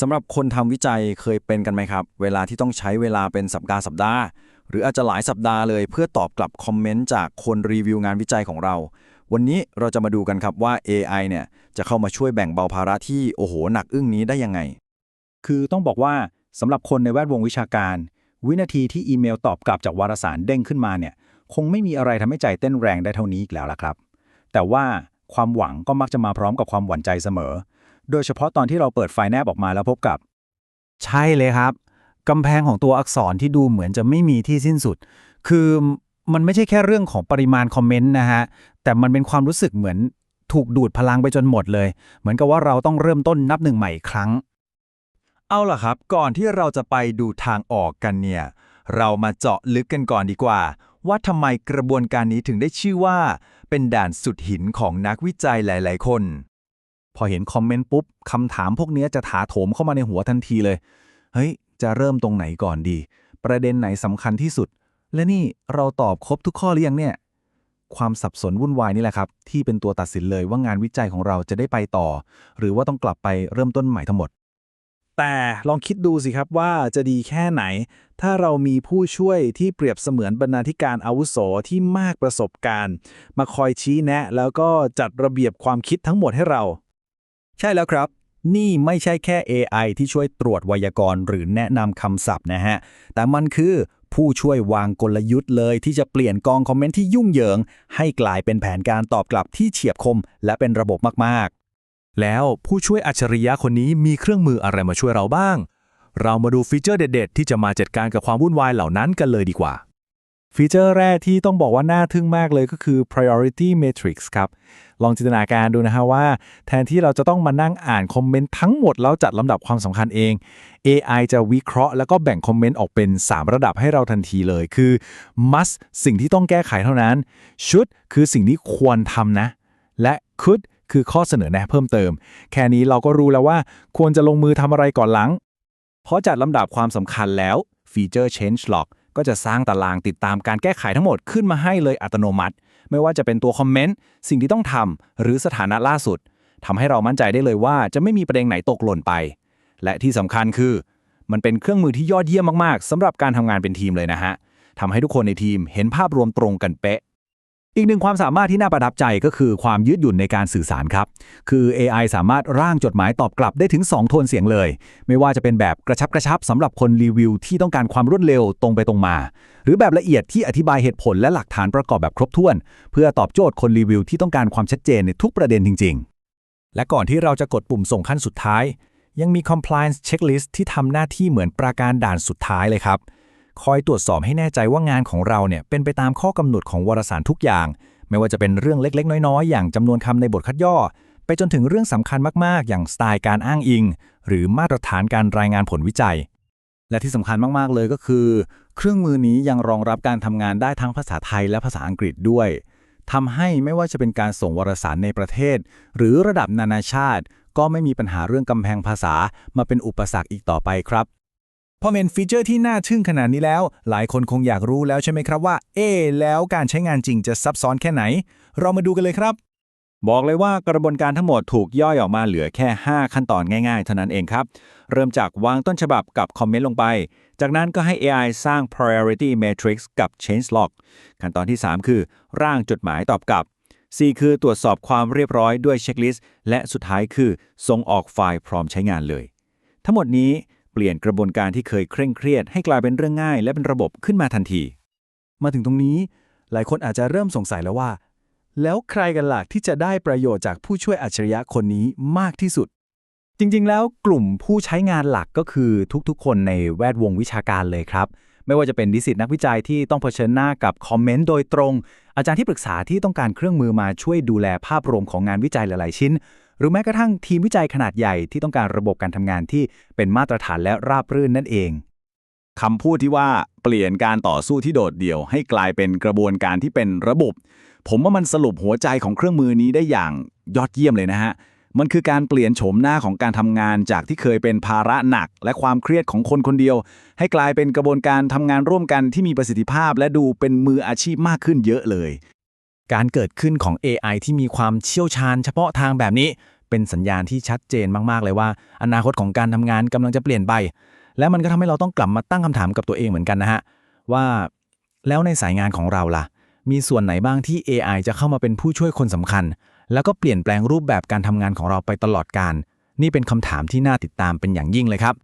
สำหรับคนทำวิจัยเคยเป็นกันไหมครับ เวลาที่ต้องใช้เวลาเป็นสัปดาห์สัปดาห์ หรืออาจจะหลายสัปดาห์เลย เพื่อตอบกลับคอมเมนต์จากคนรีวิวงานวิจัยของเรา วันนี้เราจะมาดูกันครับว่า AI เนี่ยจะเข้ามาช่วยแบ่งเบาภาระที่โอ้โหหนักอึ้งนี้ได้ยังไง คือต้องบอกว่าสำหรับคนในแวดวงวิชาการ วินาทีที่อีเมลตอบกลับจากวารสารเด้งขึ้นมาเนี่ย คงไม่มีอะไรทำให้ใจเต้นแรงได้เท่านี้อีกแล้วละครับ แต่ว่าความหวังก็มักจะมาพร้อมกับความหวั่นใจเสมอ โดยเฉพาะตอนที่เราเปิดไฟล์แนบออกมาแล้วพบกับ ใช่เลยครับ กำแพงของตัวอักษรที่ดูเหมือนจะไม่มีที่สิ้นสุด คือมันไม่ใช่แค่เรื่องของปริมาณคอมเมนต์นะฮะ แต่มันเป็นความรู้สึกเหมือนถูกดูดพลังไปจนหมดเลย เหมือนกับว่าเราต้องเริ่มต้นนับหนึ่งใหม่อีกครั้ง เอาล่ะครับ ก่อนที่เราจะไปดูทางออกกันเนี่ย เรามาเจาะลึกกันก่อนดีกว่า ว่าทำไมกระบวนการนี้ถึงได้ชื่อว่า เป็นด่านสุดหินของนักวิจัยหลาย ๆ คน พอเห็นคอมเมนต์ปุ๊บคำถามพวกนี้จะถาโถมเข้ามาในหัวทันทีเลย เฮ้ย จะเริ่มตรงไหนก่อนดี ประเด็นไหนสำคัญที่สุด และนี่เราตอบครบทุกข้อหรือยังเนี่ย ความสับสนวุ่นวายนี่แหละครับ ที่เป็นตัวตัดสินเลยว่างานวิจัยของเราจะได้ไปต่อ หรือว่าต้องกลับไปเริ่มต้นใหม่ทั้งหมด แต่ลองคิดดูสิครับว่าจะดีแค่ไหน ถ้าเรามีผู้ช่วยที่เปรียบเสมือนบรรณาธิการอาวุโสที่มากประสบการณ์ มาคอยชี้แนะ แล้วก็จัดระเบียบความคิดทั้งหมดให้เรา ใช่แล้วครับ นี่ไม่ใช่แค่ AI ที่ช่วยตรวจไวยากรณ์หรือแนะนำคำศัพท์นะฮะ แต่มันคือผู้ช่วยวางกลยุทธ์เลยที่จะเปลี่ยนกองคอมเมนต์ที่ยุ่งเหยิง ให้กลายเป็นแผนการตอบกลับที่เฉียบคม และเป็นระบบมากๆ แล้วผู้ช่วยอัจฉริยะคนนี้มีเครื่องมืออะไรมาช่วยเราบ้าง เรามาดูฟีเจอร์เด็ด ๆ ที่จะมาจัดการกับความวุ่นวายเหล่านั้นกันเลยดีกว่า ฟีเจอร์แรกที่ต้องบอกว่าน่าทึ่งมากเลยก็คือ priority matrix ครับ ลองจินตนาการดูนะฮะว่า แทนที่เราจะต้องมานั่งอ่านคอมเมนต์ทั้งหมดแล้วจัดลำดับความสำคัญเอง AI จะวิเคราะห์แล้วก็แบ่งคอมเมนต์ออกเป็น 3 ระดับให้เราทันทีเลยคือ must สิ่งที่ต้องแก้ไขเท่านั้น should คือสิ่งที่ควรทำนะ และ could คือข้อเสนอแนะเพิ่มเติม แค่นี้เราก็รู้แล้วว่าควรจะลงมือทำอะไรก่อนหลังเพราะจัดลำดับความสำคัญแล้ว feature changelog ก็จะสร้างตารางติดตามการแก้ไขทั้งหมดขึ้นมาให้เลยอัตโนมัติ ไม่ว่าจะเป็นตัวคอมเมนต์สิ่งที่ต้องทำหรือสถานะล่าสุดทำให้เรามั่นใจได้เลยว่าจะไม่มีประเด็นไหนตกหล่นไป และที่สำคัญคือ มันเป็นเครื่องมือที่ยอดเยี่ยมมากๆสำหรับการทำงานเป็นทีมเลยนะฮะทำให้ทุกคนในทีมเห็นภาพรวมตรงกันเป๊ะ อีกหนึ่งความสามารถที่น่าประทับใจก็คือความยืดหยุ่นในการสื่อสารครับ คือ AI สามารถร่างจดหมายตอบกลับได้ถึง 2 โทนเสียงเลย ไม่ว่าจะเป็นแบบกระชับกระชับสำหรับคนรีวิวที่ต้องการความรวดเร็วตรงไปตรงมา หรือแบบละเอียดที่อธิบายเหตุผลและหลักฐานประกอบแบบครบถ้วน เพื่อตอบโจทย์คนรีวิวที่ต้องการความชัดเจนในทุกประเด็นจริง ๆ และก่อนที่เราจะกดปุ่มส่งขั้นสุดท้าย ยังมี compliance checklist ที่ทำหน้าที่เหมือนประการด่านสุดท้ายเลยครับ คอยตรวจสอบให้แน่ใจว่างานของเราเนี่ยเป็นไปตามข้อกำหนดของวารสารทุกอย่าง ไม่ว่าจะเป็นเรื่องเล็กๆ น้อยๆ อย่างจำนวนคำในบทคัดย่อ ไปจนถึงเรื่องสำคัญมากๆ อย่างสไตล์การอ้างอิง หรือมาตรฐานการรายงานผลวิจัย และที่สำคัญมากๆเลยก็คือ เครื่องมือนี้ยังรองรับการทำงานได้ทั้งภาษาไทยและภาษาอังกฤษด้วยทำให้ไม่ว่าจะเป็นการส่งวารสารในประเทศ หรือระดับนานาชาติ ก็ไม่มีปัญหาเรื่องกำแพงภาษามาเป็นอุปสรรคอีกต่อไปครับ พอเป็นฟีเจอร์ที่น่าทึ่งขนาดนี้แล้ว หลายคนคงอยากรู้แล้วใช่ไหมครับว่า เอ๊แล้วการใช้งานจริงจะซับซ้อนแค่ไหน เรามาดูกันเลยครับ บอกเลยว่ากระบวนการทั้งหมดถูกย่อยออกมาเหลือแค่ 5 ขั้นตอนง่ายๆ เท่านั้นเองครับ เริ่มจากวางต้นฉบับกับคอมเมนต์ลงไป จากนั้นก็ให้ AI สร้าง priority matrix กับ change log ขั้นตอนที่ 3 คือ ร่างจดหมายตอบกลับ 4 คือตรวจสอบความเรียบร้อยด้วยเช็คลิสต์และสุดท้ายคือส่งออกไฟล์พร้อมใช้งานเลย ทั้งหมดนี้ เปลี่ยนกระบวนการที่เคยเคร่งเครียดให้กลายเป็นเรื่องง่าย และเป็นระบบขึ้นมาทันที มาถึงตรงนี้ หลายคนอาจจะเริ่มสงสัยแล้วว่า แล้วใครกันล่ะที่จะได้ประโยชน์จากผู้ช่วยอัจฉริยะคนนี้มากที่สุด จริงๆ แล้วกลุ่มผู้ใช้งานหลักก็คือทุกๆ คนในแวดวงวิชาการเลยครับไม่ว่าจะเป็นนิสิตนักวิจัยที่ต้องเผชิญหน้ากับคอมเมนต์โดยตรง อาจารย์ที่ปรึกษาที่ต้องการเครื่องมือมาช่วยดูแลภาพรวมของงานวิจัยหลาย ๆ ชิ้น หรือแม้กระทั่งทีมวิจัยขนาดใหญ่ที่ต้องการระบบการทำงานที่เป็นมาตรฐานและราบรื่นนั่นเองคำพูดที่ว่าเปลี่ยนการต่อสู้ที่โดดเดี่ยว ให้กลายเป็นกระบวนการที่เป็นระบบ ผมว่ามันสรุปหัวใจของเครื่องมือนี้ได้อย่างยอดเยี่ยมเลยนะฮะมันคือการเปลี่ยนโฉมหน้าของการทำงานจากที่เคยเป็นภาระหนัก และความเครียดของคนคนเดียว ให้กลายเป็นกระบวนการทำงานร่วมกันที่มีประสิทธิภาพ และดูเป็นมืออาชีพมากขึ้นเยอะเลย การเกิดขึ้นของ AI ที่มีความเชี่ยวชาญเฉพาะทางแบบนี้ เป็นสัญญาณที่ชัดเจนมาก ๆ เลยว่า อนาคตของการทำงานกำลังจะเปลี่ยนไป และมันก็ทำให้เราต้องกลับมาตั้งคำถามกับตัวเองเหมือนกันนะฮะ ว่าแล้วในสายงานของเราล่ะ มีส่วนไหนบ้างที่ AI จะเข้ามาเป็นผู้ช่วยคนสำคัญ แล้วก็เปลี่ยนแปลงรูปแบบการทำงานของเราไปตลอดการ นี่เป็นคำถามที่น่าติดตามเป็นอย่างยิ่งเลยครับ